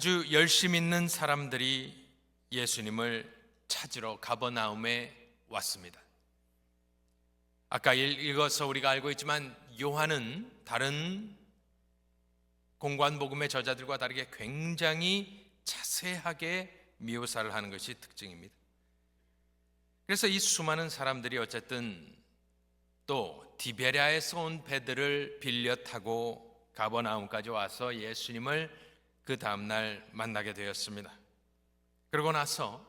아주 열심 있는 사람들이 예수님을 찾으러 가버나움에 왔습니다. 아까 읽어서 우리가 알고 있지만 요한은 다른 공관 복음의 저자들과 다르게 굉장히 자세하게 묘사를 하는 것이 특징입니다. 그래서 이 수많은 사람들이 어쨌든 또 디베랴에서 온 배들을 빌려 타고 가버나움까지 와서 예수님을 그 다음날 만나게 되었습니다. 그러고 나서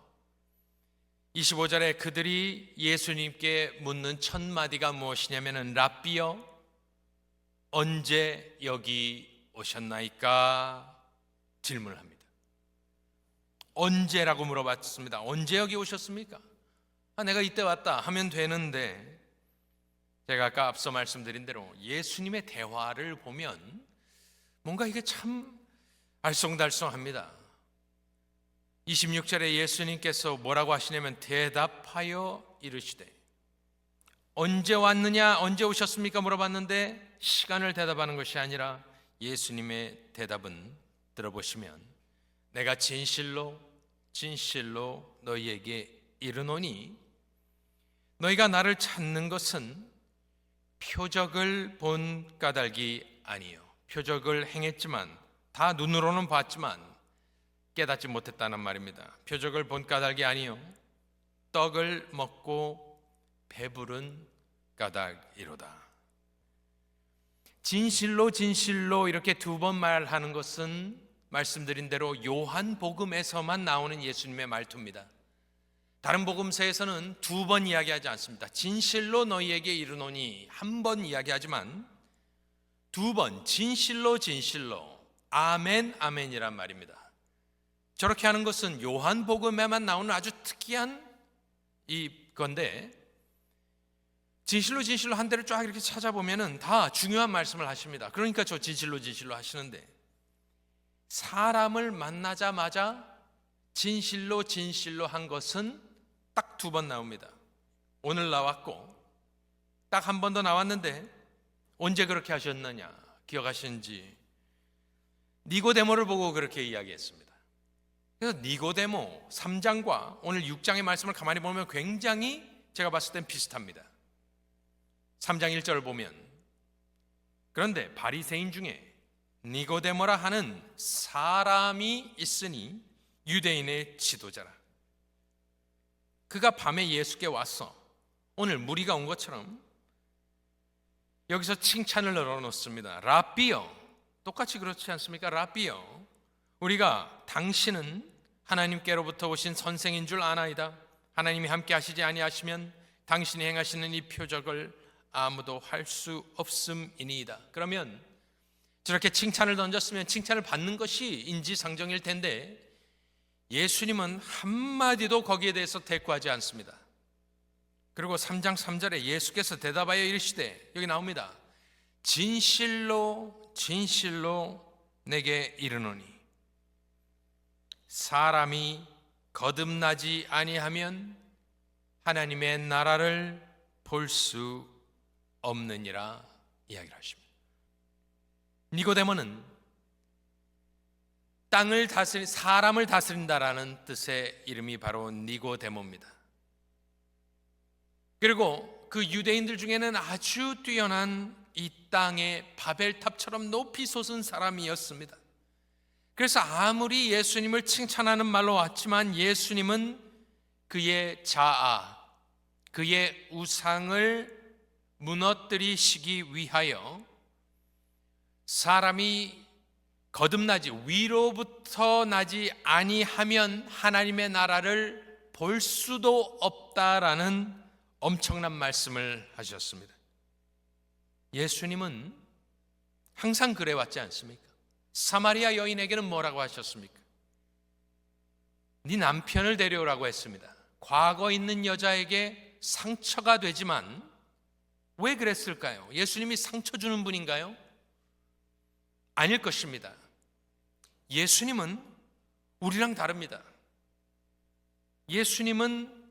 25절에 그들이 예수님께 묻는 첫 마디가 무엇이냐면은 랍비여 언제 여기 오셨나이까 질문을 합니다. 언제라고 물어봤습니다. 언제 여기 오셨습니까? 아, 내가 이때 왔다 하면 되는데 제가 아까 앞서 말씀드린 대로 예수님의 대화를 보면 뭔가 이게 참 알쏭달쏭합니다. 26절에 예수님께서 뭐라고 하시냐면 대답하여 이르시되 언제 왔느냐 언제 오셨습니까 물어봤는데 시간을 대답하는 것이 아니라 예수님의 대답은 들어보시면 내가 진실로 진실로 너희에게 이르노니 너희가 나를 찾는 것은 표적을 본 까닭이 아니요 표적을 행했지만 다 눈으로는 봤지만 깨닫지 못했다는 말입니다. 표적을 본 까닭이 아니요 떡을 먹고 배부른 까닭이로다. 진실로 진실로 이렇게 두 번 말하는 것은 말씀드린 대로 요한 복음에서만 나오는 예수님의 말투입니다. 다른 복음서에서는 두 번 이야기하지 않습니다. 진실로 너희에게 이르노니 한 번 이야기하지만 두 번 진실로 진실로 아멘 아멘이란 말입니다. 저렇게 하는 것은 요한 복음에만 나오는 아주 특이한 이 건데 진실로 진실로 한 대를 쫙 이렇게 찾아보면은 다 중요한 말씀을 하십니다. 그러니까 저 진실로 진실로 하시는데 사람을 만나자마자 진실로 진실로 한 것은 딱 두 번 나옵니다. 오늘 나왔고 딱 한 번 더 나왔는데 언제 그렇게 하셨느냐 기억하시는지 니고데모를 보고 그렇게 이야기했습니다. 그래서 니고데모 3장과 오늘 6장의 말씀을 가만히 보면 굉장히 제가 봤을 땐 비슷합니다. 3장 1절을 보면 그런데 바리새인 중에 니고데모라 하는 사람이 있으니 유대인의 지도자라. 그가 밤에 예수께 왔어. 오늘 무리가 온 것처럼 여기서 칭찬을 늘어놓습니다. 라비여. 똑같이 그렇지 않습니까? 라비여. 우리가 당신은 하나님께로부터 오신 선생인 줄 아나이다. 하나님이 함께 하시지 아니하시면 당신이 행하시는 이 표적을 아무도 할 수 없음이니이다. 그러면 저렇게 칭찬을 던졌으면 칭찬을 받는 것이 인지상정일 텐데 예수님은 한마디도 거기에 대해서 대꾸하지 않습니다. 그리고 3장 3절에 예수께서 대답하여 이르시되 여기 나옵니다. 진실로 진실로 내게 이르노니 사람이 거듭나지 아니하면 하나님의 나라를 볼 수 없느니라 이야기를 하십니다. 니고데모는 땅을 다스린 사람을 다스린다라는 뜻의 이름이 바로 니고데모입니다. 그리고 그 유대인들 중에는 아주 뛰어난 이 땅의 바벨탑처럼 높이 솟은 사람이었습니다. 그래서 아무리 예수님을 칭찬하는 말로 왔지만 예수님은 그의 자아, 그의 우상을 무너뜨리시기 위하여 사람이 거듭나지 위로부터 나지 아니하면 하나님의 나라를 볼 수도 없다라는 엄청난 말씀을 하셨습니다. 예수님은 항상 그래 왔지 않습니까? 사마리아 여인에게는 뭐라고 하셨습니까? 네 남편을 데려오라고 했습니다. 과거 있는 여자에게 상처가 되지만 왜 그랬을까요? 예수님이 상처 주는 분인가요? 아닐 것입니다. 예수님은 우리랑 다릅니다. 예수님은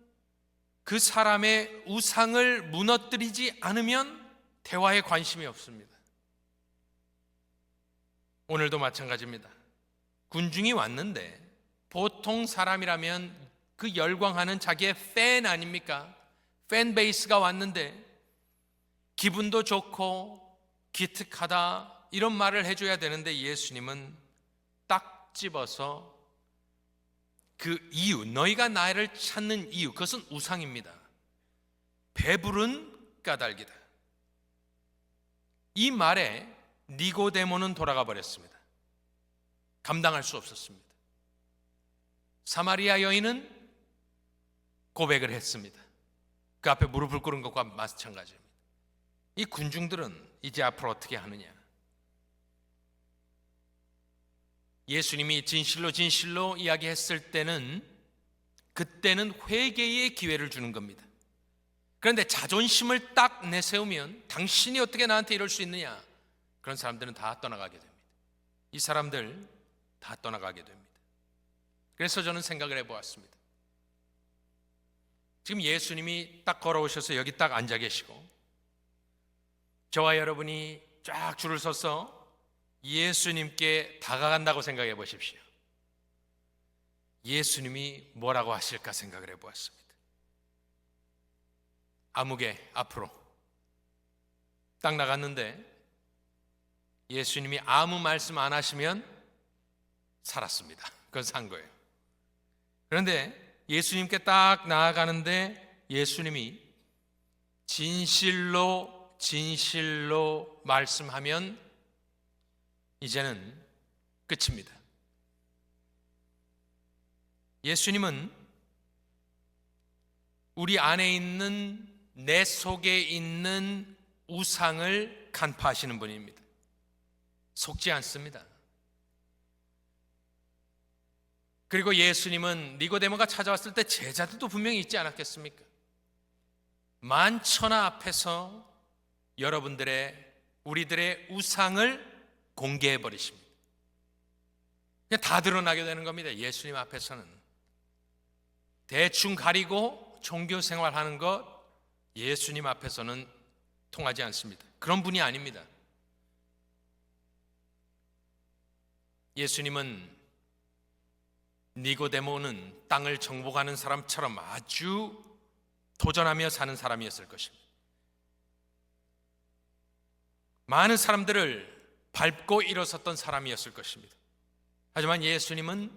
그 사람의 우상을 무너뜨리지 않으면 대화에 관심이 없습니다. 오늘도 마찬가지입니다. 군중이 왔는데 보통 사람이라면 그 열광하는 자기의 팬 아닙니까? 팬 베이스가 왔는데 기분도 좋고 기특하다 이런 말을 해줘야 되는데 예수님은 딱 집어서 그 이유, 너희가 나를 찾는 이유, 그것은 우상입니다. 배부른 까닭이다. 이 말에 니고데모는 돌아가 버렸습니다. 감당할 수 없었습니다. 사마리아 여인은 고백을 했습니다. 그 앞에 무릎을 꿇은 것과 마찬가지입니다. 이 군중들은 이제 앞으로 어떻게 하느냐? 예수님이 진실로 진실로 이야기했을 때는 그때는 회개의 기회를 주는 겁니다. 그런데 자존심을 딱 내세우면 당신이 어떻게 나한테 이럴 수 있느냐? 그런 사람들은 다 떠나가게 됩니다. 이 사람들 다 떠나가게 됩니다. 그래서 저는 생각을 해보았습니다. 지금 예수님이 딱 걸어오셔서 여기 딱 앉아 계시고 저와 여러분이 쫙 줄을 서서 예수님께 다가간다고 생각해 보십시오. 예수님이 뭐라고 하실까 생각을 해 보았습니다. 아무개 앞으로 딱 나갔는데 예수님이 아무 말씀 안 하시면 살았습니다. 그건 산 거예요. 그런데 예수님께 딱 나아가는데 예수님이 진실로 진실로 말씀하면 이제는 끝입니다. 예수님은 우리 안에 있는 내 속에 있는 우상을 간파하시는 분입니다. 속지 않습니다. 그리고 예수님은 니고데모가 찾아왔을 때 제자들도 분명히 있지 않았겠습니까? 만천하 앞에서 여러분들의 우리들의 우상을 공개해 버리십니다. 다 드러나게 되는 겁니다. 예수님 앞에서는 대충 가리고 종교 생활하는 것 예수님 앞에서는 통하지 않습니다. 그런 분이 아닙니다. 예수님은 니고데모는 땅을 정복하는 사람처럼 아주 도전하며 사는 사람이었을 것입니다. 많은 사람들을 밟고 일어섰던 사람이었을 것입니다. 하지만 예수님은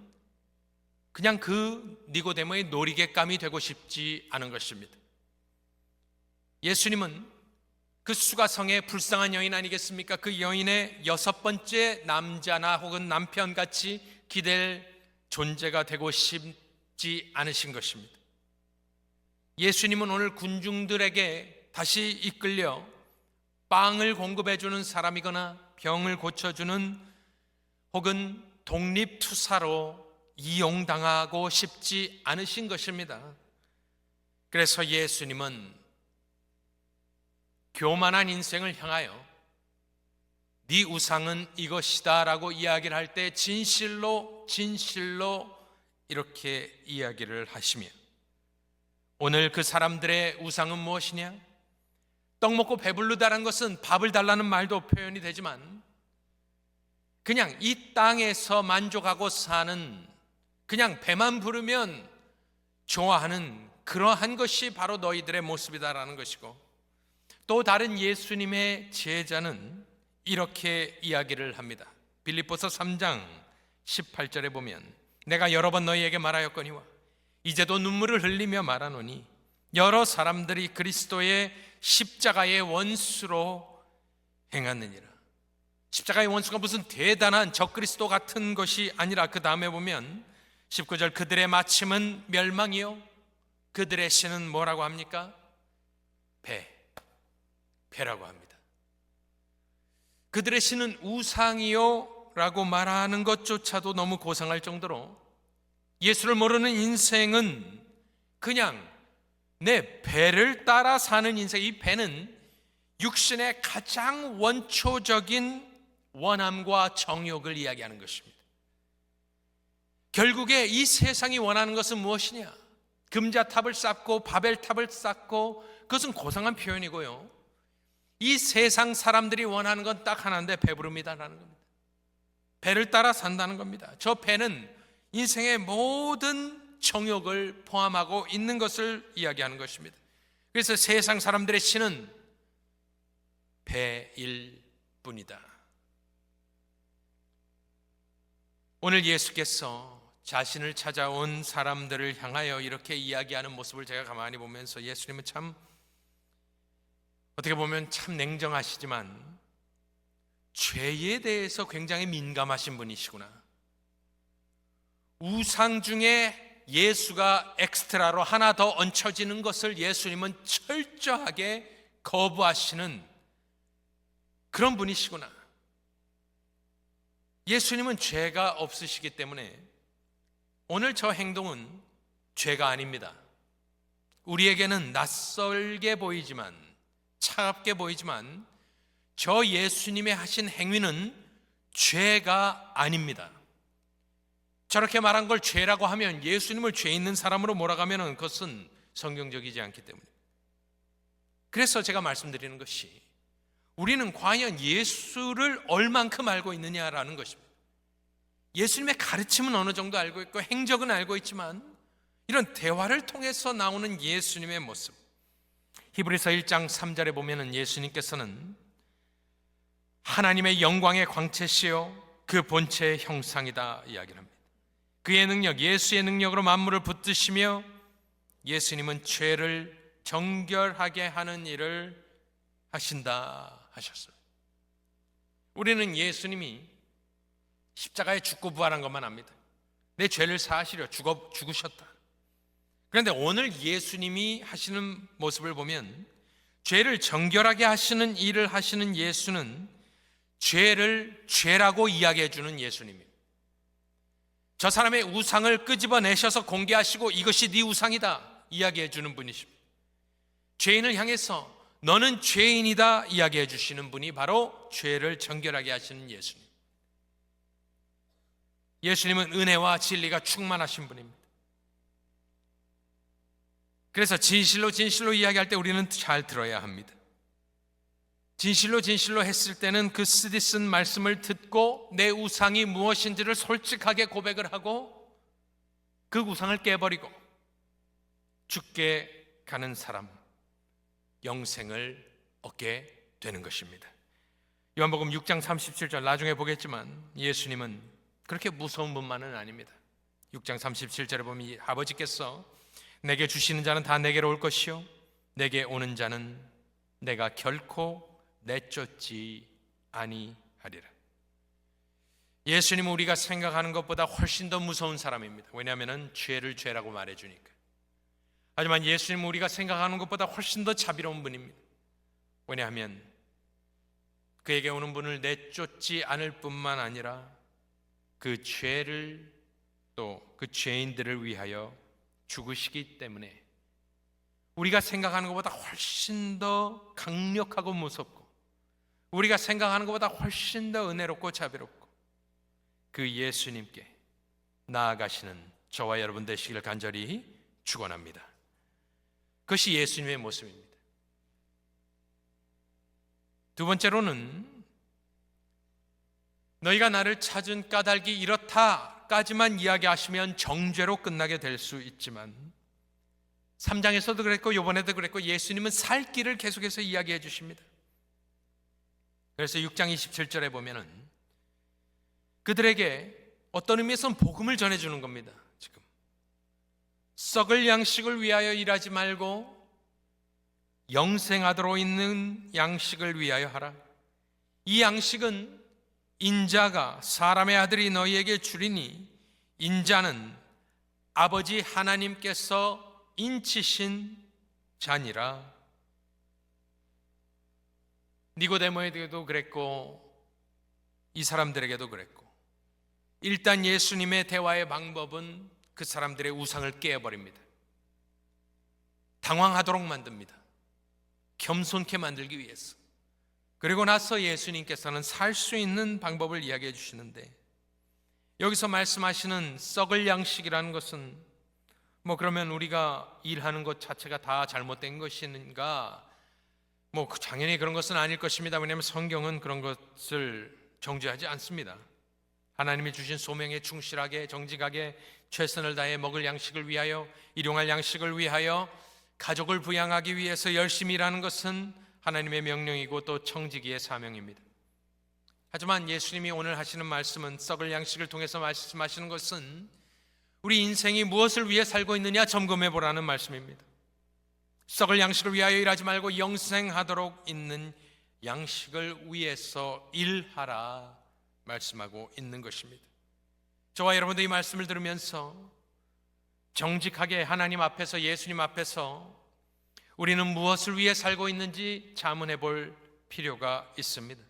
그냥 그 니고데모의 놀이개감이 되고 싶지 않은 것입니다. 예수님은 그 수가성의 불쌍한 여인 아니겠습니까? 그 여인의 여섯 번째 남자나 혹은 남편 같이 기댈 존재가 되고 싶지 않으신 것입니다. 예수님은 오늘 군중들에게 다시 이끌려 빵을 공급해 주는 사람이거나 병을 고쳐 주는 혹은 독립투사로 이용당하고 싶지 않으신 것입니다. 그래서 예수님은 교만한 인생을 향하여 네 우상은 이것이다라고 이야기를 할 때 진실로 진실로 이렇게 이야기를 하시며 오늘 그 사람들의 우상은 무엇이냐? 떡 먹고 배불르다는 것은 밥을 달라는 말도 표현이 되지만 그냥 이 땅에서 만족하고 사는 그냥 배만 부르면 좋아하는 그러한 것이 바로 너희들의 모습이다라는 것이고 또 다른 예수님의 제자는 이렇게 이야기를 합니다. 빌립보서 3장 18절에 보면 내가 여러 번 너희에게 말하였거니와 이제도 눈물을 흘리며 말하노니 여러 사람들이 그리스도의 십자가의 원수로 행하느니라. 십자가의 원수가 무슨 대단한 적그리스도 같은 것이 아니라 그 다음에 보면 19절 그들의 마침은 멸망이요 그들의 신은 뭐라고 합니까? 배 배라고 합니다. 그들의 신은 우상이요 라고 말하는 것조차도 너무 고상할 정도로 예수를 모르는 인생은 그냥 내 배를 따라 사는 인생, 이 배는 육신의 가장 원초적인 원함과 정욕을 이야기하는 것입니다. 결국에 이 세상이 원하는 것은 무엇이냐? 금자탑을 쌓고 바벨탑을 쌓고 그것은 고상한 표현이고요. 이 세상 사람들이 원하는 건 딱 하나인데 배부릅니다라는 겁니다. 배를 따라 산다는 겁니다. 저 배는 인생의 모든 정욕을 포함하고 있는 것을 이야기하는 것입니다. 그래서 세상 사람들의 신은 배일 뿐이다. 오늘 예수께서 자신을 찾아온 사람들을 향하여 이렇게 이야기하는 모습을 제가 가만히 보면서 예수님은 참 어떻게 보면 참 냉정하시지만 죄에 대해서 굉장히 민감하신 분이시구나. 우상 중에 예수가 엑스트라로 하나 더 얹혀지는 것을 예수님은 철저하게 거부하시는 그런 분이시구나. 예수님은 죄가 없으시기 때문에 오늘 저 행동은 죄가 아닙니다. 우리에게는 낯설게 보이지만 차갑게 보이지만 저 예수님의 하신 행위는 죄가 아닙니다. 저렇게 말한 걸 죄라고 하면 예수님을 죄 있는 사람으로 몰아가면 그것은 성경적이지 않기 때문에. 그래서 제가 말씀드리는 것이 우리는 과연 예수를 얼만큼 알고 있느냐라는 것입니다. 예수님의 가르침은 어느 정도 알고 있고 행적은 알고 있지만 이런 대화를 통해서 나오는 예수님의 모습. 히브리서 1장 3절에 보면은 예수님께서는 하나님의 영광의 광채시요 그 본체의 형상이다 이야기를 합니다. 그의 능력, 예수의 능력으로 만물을 붙드시며 예수님은 죄를 정결하게 하는 일을 하신다 하셨어요. 우리는 예수님이 십자가에 죽고 부활한 것만 압니다. 내 죄를 사하시려 죽어, 죽으셨다. 그런데 오늘 예수님이 하시는 모습을 보면 죄를 정결하게 하시는 일을 하시는 예수는 죄를 죄라고 이야기해 주는 예수님입니다. 저 사람의 우상을 끄집어내셔서 공개하시고 이것이 네 우상이다 이야기해 주는 분이십니다. 죄인을 향해서 너는 죄인이다 이야기해 주시는 분이 바로 죄를 정결하게 하시는 예수님. 예수님은 은혜와 진리가 충만하신 분입니다. 그래서 진실로 진실로 이야기할 때 우리는 잘 들어야 합니다. 진실로 진실로 했을 때는 그 쓰디 쓴 말씀을 듣고 내 우상이 무엇인지를 솔직하게 고백을 하고 그 우상을 깨버리고 죽게 가는 사람 영생을 얻게 되는 것입니다. 요한복음 6장 37절 나중에 보겠지만 예수님은 그렇게 무서운 분만은 아닙니다. 6장 37절에 보면 아버지께서 내게 주시는 자는 다 내게로 올 것이요 내게 오는 자는 내가 결코 내쫓지 아니하리라. 예수님은 우리가 생각하는 것보다 훨씬 더 무서운 사람입니다. 왜냐하면 죄를 죄라고 말해주니까. 하지만 예수님은 우리가 생각하는 것보다 훨씬 더 자비로운 분입니다. 왜냐하면 그에게 오는 분을 내쫓지 않을 뿐만 아니라 그 죄를 또 그 죄인들을 위하여 죽으시기 때문에 우리가 생각하는 것보다 훨씬 더 강력하고 무섭고 우리가 생각하는 것보다 훨씬 더 은혜롭고 자비롭고 그 예수님께 나아가시는 저와 여러분 되시기를 간절히 축원합니다. 그것이 예수님의 모습입니다. 두 번째로는 너희가 나를 찾은 까닭이 이렇다 까지만 이야기하시면 정죄로 끝나게 될 수 있지만 3장에서도 그랬고 요번에도 그랬고 예수님은 살 길을 계속해서 이야기해 주십니다. 그래서 6장 27절에 보면은 그들에게 어떤 의미에서는 복음을 전해 주는 겁니다. 지금 썩을 양식을 위하여 일하지 말고 영생하도록 있는 양식을 위하여 하라. 이 양식은 인자가 사람의 아들이 너희에게 주리니 인자는 아버지 하나님께서 인치신 자니라. 니고데모에게도 그랬고 이 사람들에게도 그랬고 일단 예수님의 대화의 방법은 그 사람들의 우상을 깨버립니다. 당황하도록 만듭니다. 겸손케 만들기 위해서. 그리고 나서 예수님께서는 살 수 있는 방법을 이야기해 주시는데 여기서 말씀하시는 썩을 양식이라는 것은 뭐 그러면 우리가 일하는 것 자체가 다 잘못된 것인가? 뭐 당연히 그런 것은 아닐 것입니다. 왜냐하면 성경은 그런 것을 정죄하지 않습니다. 하나님이 주신 소명에 충실하게 정직하게 최선을 다해 먹을 양식을 위하여 일용할 양식을 위하여 가족을 부양하기 위해서 열심히 일하는 것은 하나님의 명령이고 또 청지기의 사명입니다. 하지만 예수님이 오늘 하시는 말씀은 썩을 양식을 통해서 말씀하시는 것은 우리 인생이 무엇을 위해 살고 있느냐 점검해 보라는 말씀입니다. 썩을 양식을 위하여 일하지 말고 영생하도록 있는 양식을 위해서 일하라 말씀하고 있는 것입니다. 저와 여러분도 이 말씀을 들으면서 정직하게 하나님 앞에서 예수님 앞에서 우리는 무엇을 위해 살고 있는지 자문해 볼 필요가 있습니다.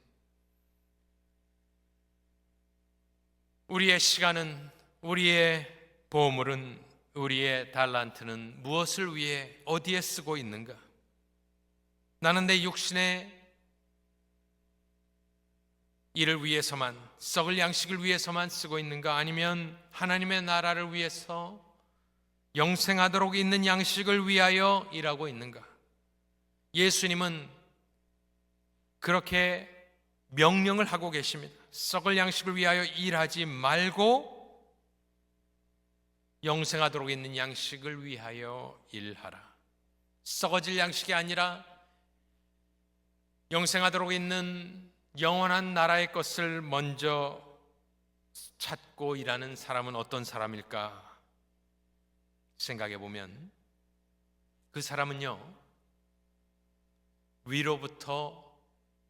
우리의 시간은 우리의 보물은 우리의 달란트는 무엇을 위해 어디에 쓰고 있는가? 나는 내 육신의 일을 위해서만 썩을 양식을 위해서만 쓰고 있는가 아니면 하나님의 나라를 위해서 영생하도록 있는 양식을 위하여 일하고 있는가? 예수님은 그렇게 명령을 하고 계십니다. 썩을 양식을 위하여 일하지 말고 영생하도록 있는 양식을 위하여 일하라. 썩어질 양식이 아니라 영생하도록 있는 영원한 나라의 것을 먼저 찾고 일하는 사람은 어떤 사람일까 생각해 보면 그 사람은요 위로부터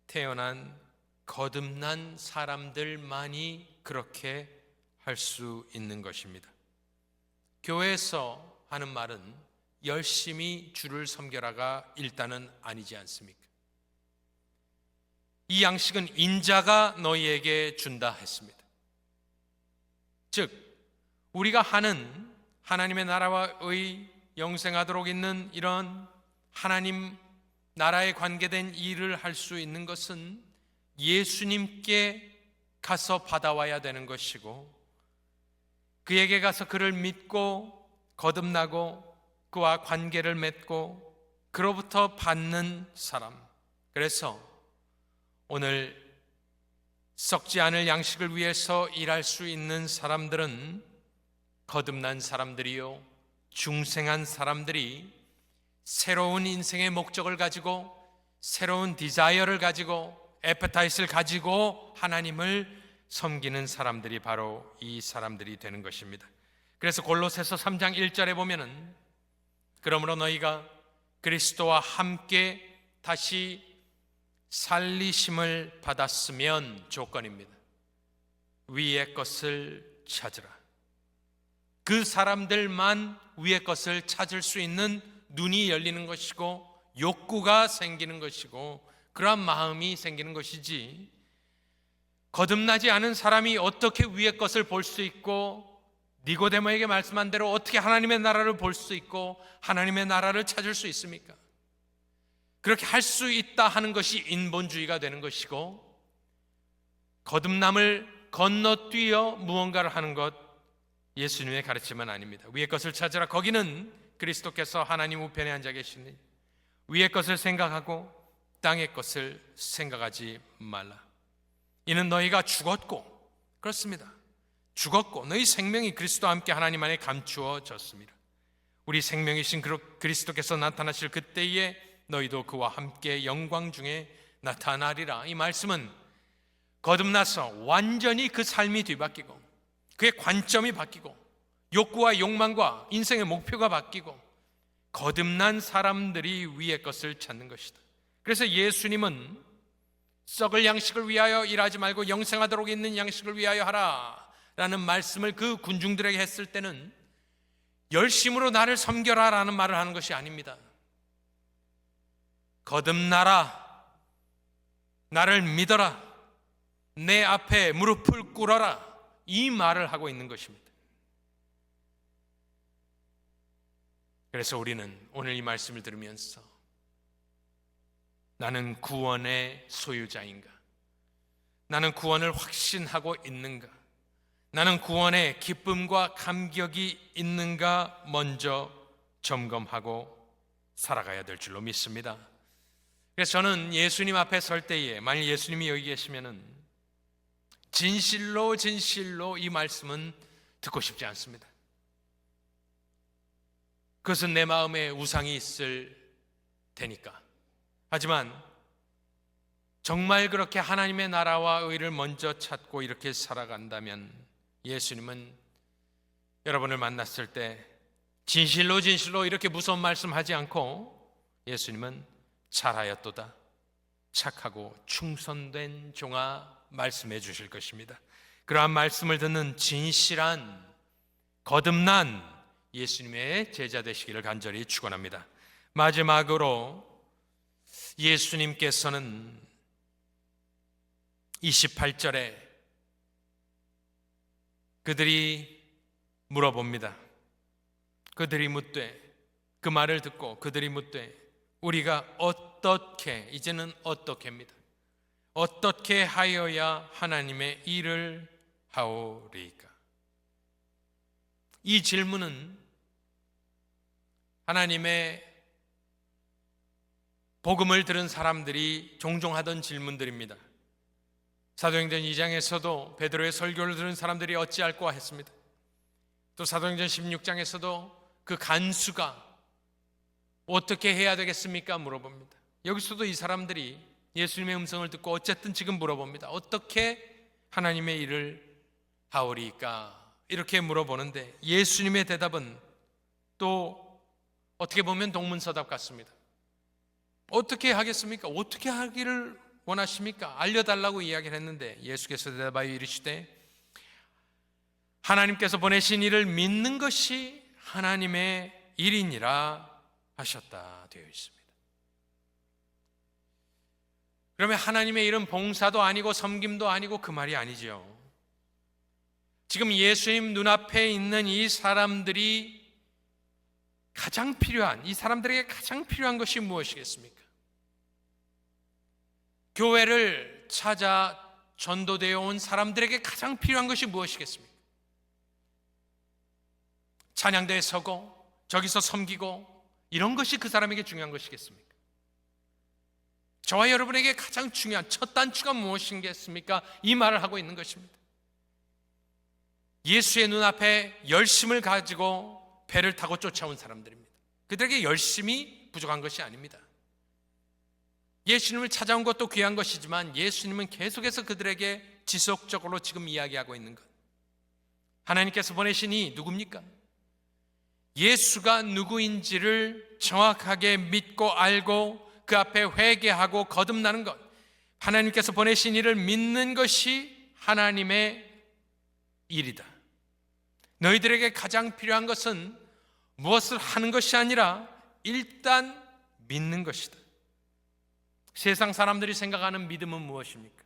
태어난 거듭난 사람들만이 그렇게 할 수 있는 것입니다. 교회에서 하는 말은 열심히 주를 섬겨라가 일단은 아니지 않습니까? 이 양식은 인자가 너희에게 준다 했습니다. 즉, 우리가 하는 하나님의 나라와 의 영생하도록 있는 이런 하나님 나라에 관계된 일을 할 수 있는 것은 예수님께 가서 받아와야 되는 것이고 그에게 가서 그를 믿고 거듭나고 그와 관계를 맺고 그로부터 받는 사람. 그래서 오늘 썩지 않을 양식을 위해서 일할 수 있는 사람들은 거듭난 사람들이요, 중생한 사람들이 새로운 인생의 목적을 가지고 새로운 디자이어를 가지고 에페타이스를 가지고 하나님을 섬기는 사람들이 바로 이 사람들이 되는 것입니다. 그래서 골로새서 3장 1절에 보면은 그러므로 너희가 그리스도와 함께 다시 살리심을 받았으면 조건입니다. 위의 것을 찾으라. 그 사람들만 위의 것을 찾을 수 있는 눈이 열리는 것이고 욕구가 생기는 것이고 그러한 마음이 생기는 것이지 거듭나지 않은 사람이 어떻게 위의 것을 볼 수 있고 니고데모에게 말씀한 대로 어떻게 하나님의 나라를 볼 수 있고 하나님의 나라를 찾을 수 있습니까? 그렇게 할 수 있다 하는 것이 인본주의가 되는 것이고 거듭남을 건너뛰어 무언가를 하는 것 예수님의 가르침은 아닙니다. 위의 것을 찾으라. 거기는 그리스도께서 하나님 우편에 앉아 계시니 위의 것을 생각하고 땅의 것을 생각하지 말라. 이는 너희가 죽었고 그렇습니다. 죽었고 너희 생명이 그리스도와 함께 하나님 안에 감추어졌습니다. 우리 생명이신 그리스도께서 나타나실 그때에 너희도 그와 함께 영광 중에 나타나리라. 이 말씀은 거듭나서 완전히 그 삶이 뒤바뀌고 그의 관점이 바뀌고 욕구와 욕망과 인생의 목표가 바뀌고 거듭난 사람들이 위의 것을 찾는 것이다. 그래서 예수님은 썩을 양식을 위하여 일하지 말고 영생하도록 있는 양식을 위하여 하라. 라는 말씀을 그 군중들에게 했을 때는 열심으로 나를 섬겨라 라는 말을 하는 것이 아닙니다. 거듭나라. 나를 믿어라. 내 앞에 무릎을 꿇어라. 이 말을 하고 있는 것입니다. 그래서 우리는 오늘 이 말씀을 들으면서 나는 구원의 소유자인가? 나는 구원을 확신하고 있는가? 나는 구원의 기쁨과 감격이 있는가 먼저 점검하고 살아가야 될 줄로 믿습니다. 그래서 저는 예수님 앞에 설 때에 만일 예수님이 여기 계시면은 진실로 진실로 이 말씀은 듣고 싶지 않습니다. 그것은 내 마음에 우상이 있을 테니까. 하지만 정말 그렇게 하나님의 나라와 의를 먼저 찾고 이렇게 살아간다면 예수님은 여러분을 만났을 때 진실로 진실로 이렇게 무서운 말씀하지 않고 예수님은 잘하였도다. 착하고 충성된 종아 말씀해 주실 것입니다. 그러한 말씀을 듣는 진실한 거듭난 예수님의 제자 되시기를 간절히 축원합니다. 마지막으로 예수님께서는 28절에 그들이 물어봅니다. 그들이 묻되 그 말을 듣고 그들이 묻되 우리가 어떻게 이제는 어떻게입니다. 어떻게 하여야 하나님의 일을 하오리까? 이 질문은 하나님의 복음을 들은 사람들이 종종 하던 질문들입니다. 사도행전 2장에서도 베드로의 설교를 들은 사람들이 어찌할꼬 했습니다. 또 사도행전 16장에서도 그 간수가 어떻게 해야 되겠습니까? 물어봅니다. 여기서도 이 사람들이 예수님의 음성을 듣고 어쨌든 지금 물어봅니다. 어떻게 하나님의 일을 하오리까? 이렇게 물어보는데 예수님의 대답은 또 어떻게 보면 동문서답 같습니다. 어떻게 하겠습니까? 어떻게 하기를 원하십니까? 알려달라고 이야기를 했는데 예수께서 대답하여 이르시되 하나님께서 보내신 일을 믿는 것이 하나님의 일이니라 하셨다 되어 있습니다. 그러면 하나님의 일은 봉사도 아니고 섬김도 아니고 그 말이 아니지요. 지금 예수님 눈앞에 있는 이 사람들이 가장 필요한, 이 사람들에게 가장 필요한 것이 무엇이겠습니까? 교회를 찾아 전도되어 온 사람들에게 가장 필요한 것이 무엇이겠습니까? 찬양대에 서고 저기서 섬기고 이런 것이 그 사람에게 중요한 것이겠습니까? 저와 여러분에게 가장 중요한 첫 단추가 무엇이겠습니까? 이 말을 하고 있는 것입니다. 예수의 눈앞에 열심을 가지고 배를 타고 쫓아온 사람들입니다. 그들에게 열심이 부족한 것이 아닙니다. 예수님을 찾아온 것도 귀한 것이지만 예수님은 계속해서 그들에게 지속적으로 지금 이야기하고 있는 것. 하나님께서 보내신 이 누굽니까? 예수가 누구인지를 정확하게 믿고 알고 그 앞에 회개하고 거듭나는 것. 하나님께서 보내신 이를 믿는 것이 하나님의 일이다. 너희들에게 가장 필요한 것은 무엇을 하는 것이 아니라 일단 믿는 것이다. 세상 사람들이 생각하는 믿음은 무엇입니까?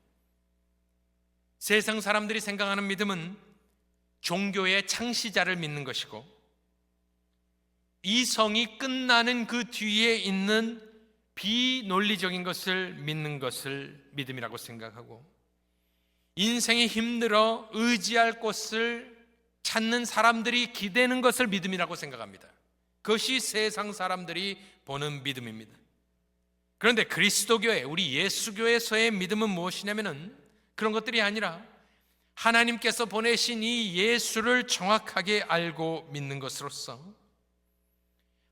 세상 사람들이 생각하는 믿음은 종교의 창시자를 믿는 것이고 이성이 끝나는 그 뒤에 있는 비논리적인 것을 믿는 것을 믿음이라고 생각하고 인생이 힘들어 의지할 곳을 찾는 사람들이 기대는 것을 믿음이라고 생각합니다. 그것이 세상 사람들이 보는 믿음입니다. 그런데 그리스도교회, 우리 예수교회에서의 믿음은 무엇이냐면은 그런 것들이 아니라 하나님께서 보내신 이 예수를 정확하게 알고 믿는 것으로서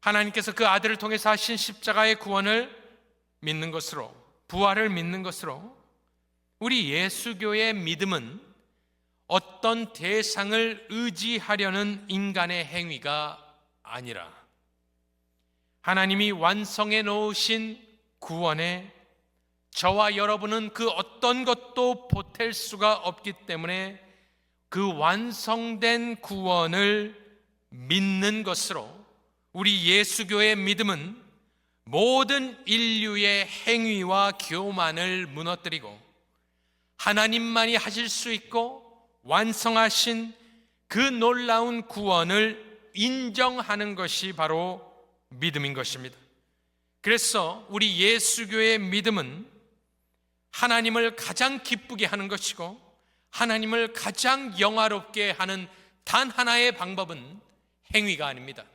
하나님께서 그 아들을 통해서 하신 십자가의 구원을 믿는 것으로 부활을 믿는 것으로 우리 예수교의 믿음은 어떤 대상을 의지하려는 인간의 행위가 아니라 하나님이 완성해 놓으신 구원에 저와 여러분은 그 어떤 것도 보탤 수가 없기 때문에 그 완성된 구원을 믿는 것으로 우리 예수교의 믿음은 모든 인류의 행위와 교만을 무너뜨리고 하나님만이 하실 수 있고 완성하신 그 놀라운 구원을 인정하는 것이 바로 믿음인 것입니다. 그래서 우리 예수교의 믿음은 하나님을 가장 기쁘게 하는 것이고 하나님을 가장 영화롭게 하는 단 하나의 방법은 행위가 아닙니다.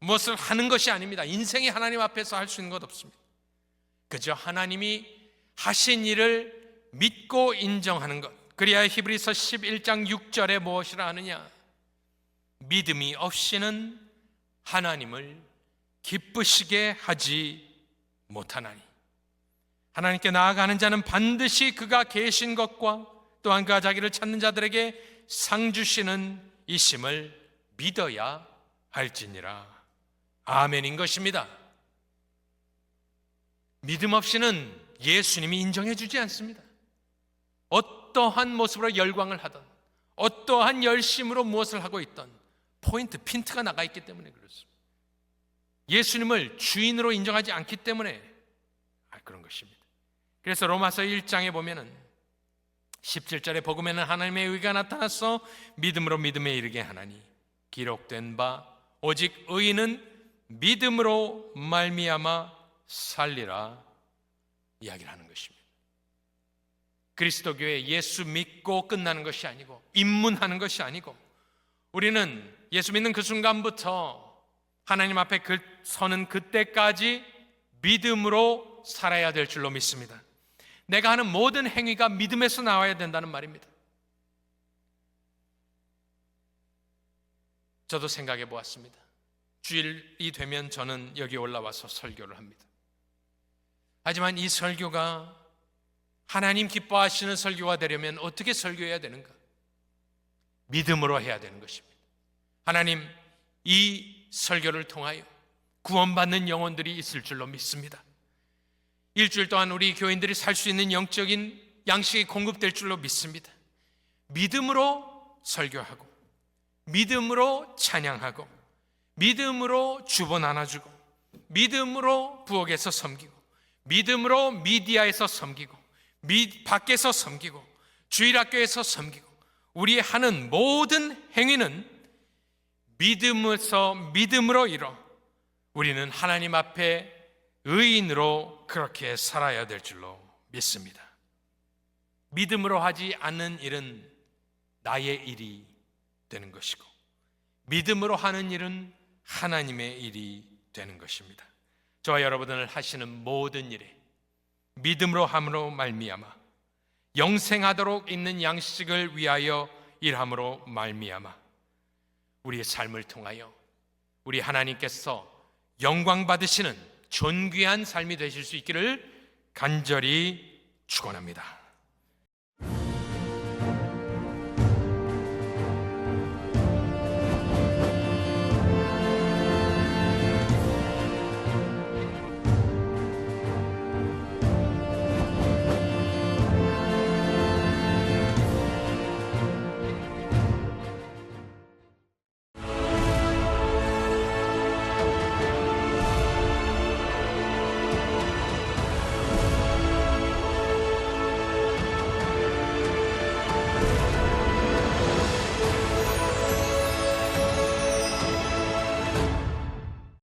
무엇을 하는 것이 아닙니다. 인생이 하나님 앞에서 할 수 있는 것 없습니다. 그저 하나님이 하신 일을 믿고 인정하는 것. 그리하여 히브리서 11장 6절에 무엇이라 하느냐? 믿음이 없이는 하나님을 기쁘시게 하지 못하나니. 하나님께 나아가는 자는 반드시 그가 계신 것과 또한 그가 자기를 찾는 자들에게 상 주시는 이심을 믿어야 할지니라. 아멘인 것입니다. 믿음 없이는 예수님이 인정해 주지 않습니다. 어떠한 모습으로 열광을 하던, 어떠한 열심으로 무엇을 하고 있던 포인트, 핀트가 나가 있기 때문에 그렇습니다. 예수님을 주인으로 인정하지 않기 때문에 아, 그런 것입니다. 그래서 로마서 1장에 보면은 17절에 복음에는 하나님의 의가 나타나서 믿음으로 믿음에 이르게 하나니 기록된 바 오직 의인은 믿음으로 말미암아 살리라 이야기를 하는 것입니다. 그리스도교회 예수 믿고 끝나는 것이 아니고 입문하는 것이 아니고 우리는 예수 믿는 그 순간부터 하나님 앞에 그 서는 그때까지 믿음으로 살아야 될 줄로 믿습니다. 내가 하는 모든 행위가 믿음에서 나와야 된다는 말입니다. 저도 생각해 보았습니다. 주일이 되면 저는 여기 올라와서 설교를 합니다. 하지만 이 설교가 하나님 기뻐하시는 설교가 되려면 어떻게 설교해야 되는가? 믿음으로 해야 되는 것입니다. 하나님, 이 설교를 통하여 구원받는 영혼들이 있을 줄로 믿습니다. 일주일 동안 우리 교인들이 살 수 있는 영적인 양식이 공급될 줄로 믿습니다. 믿음으로 설교하고, 믿음으로 찬양하고, 믿음으로 주보 나눠주고, 믿음으로 부엌에서 섬기고, 믿음으로 미디어에서 섬기고, 미, 밖에서 섬기고, 주일학교에서 섬기고, 우리 하는 모든 행위는 믿음에서 믿음으로 이뤄 우리는 하나님 앞에 의인으로 그렇게 살아야 될 줄로 믿습니다. 믿음으로 하지 않는 일은 나의 일이 되는 것이고, 믿음으로 하는 일은 하나님의 일이 되는 것입니다. 저와 여러분을 하시는 모든 일에 믿음으로 함으로 말미암아 영생하도록 있는 양식을 위하여 일함으로 말미암아 우리의 삶을 통하여 우리 하나님께서 영광 받으시는 존귀한 삶이 되실 수 있기를 간절히 축원합니다.